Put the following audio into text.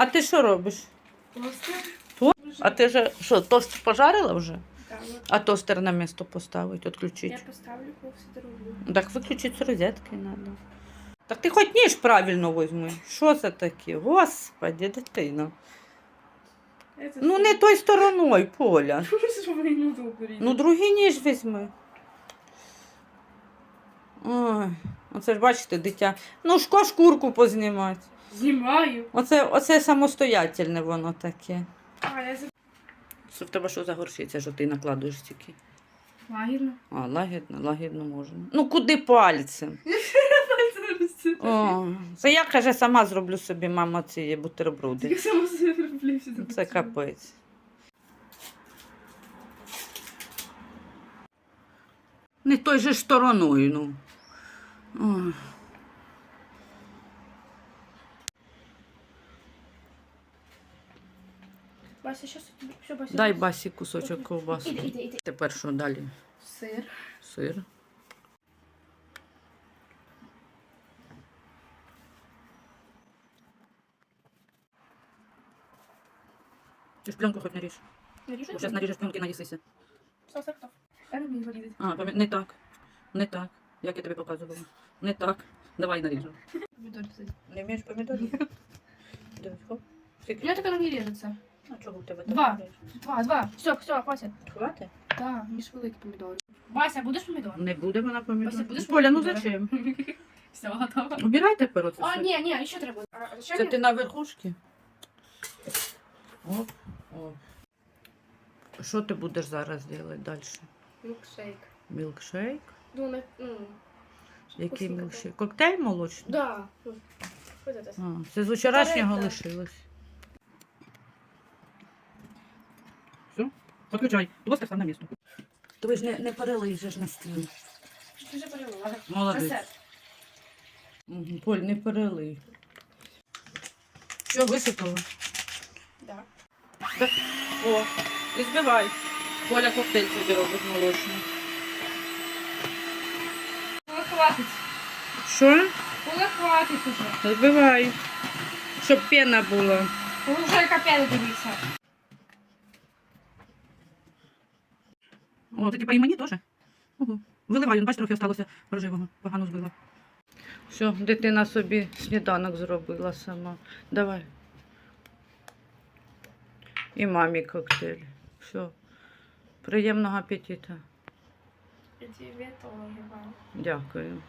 А ти що робиш? Просто. То? А ти же що, тост пожарила вже? Вот. А тостер на місто поставить, Я поставлю, коли все дороблю. Так виключить з розетки треба. Так ти хоч ніж правильно візьми. Що це таке? Господи, дитина. Ну не той стороною, Поля. Ну другий ніж візьми. Ой, оце ж бачите, дитя. Ну, шко шкурку познімати. Знімаю. Оце, оце самостоятельне воно таке. А, я за... Це в тебе що за горщиця, що ти накладуєш тільки? Лагідно. А, лагідно, лагідно можна. Ну куди пальцем? О, це я, каже, сама зроблю собі, мама, ці бутерброди. Я сама себе роблю всі Це капець. Не той же ж стороною, ну. Ой. Бася, щас. Що, Бася? Дай басі кусочок ковбаси. Іди, іди, іди. Тепер що далі? Сир. Сир. Ти ж пленку хоч наріж. Наріжу? Зараз наріжеш пленки, наїсися. Все, все, готов. Я не вмію вирізати. А, пам'ят- не так. Не так. Як я тобі показувала. Не так. Давай наріжу. Помідор. Не вмієш помідорів? Дивись, хоп. У таке не режеться. А чого у тебе Два. Два, два. Все, все, хватит. Хватить? Так, між великі помідори. Бася, будеш помідор? Не буде вона помідор. Вася, будеш Поля, ну помідори? зачем? Все, готово. Убирай тепер оце. А, все. ні, ні, ще треба. А, ще Це ні? ти на верхушці? Оп, оп. Що ти будеш зараз робити далі? Мілкшейк. Мілкшейк? Ну, ну, Який Вкусненько. мілкшейк? Коктейль молочний? да. Ну, Ось це. А, це з вчорашнього лишилось. Все? Подключай. Просто став на місто. То ви ж не, не перелижеш на стіл. Ти вже перелила. Молодець. Угу. Поль, не перелий. Що, висипала? Да. О, і збивай. Коля коктейль тобі робить молочний. Коли хватить. Що? Коли хватить уже. Збивай. Щоб пена була. Коли вже яка п'яна О, це типа і мені теж? Угу. Виливай, він, бач, трохи осталося рожевого. Погано збила. Все, дитина собі сніданок зробила сама. Давай. І мамі коктейль. Все. Приємного апетиту. І тебе теж. Дякую.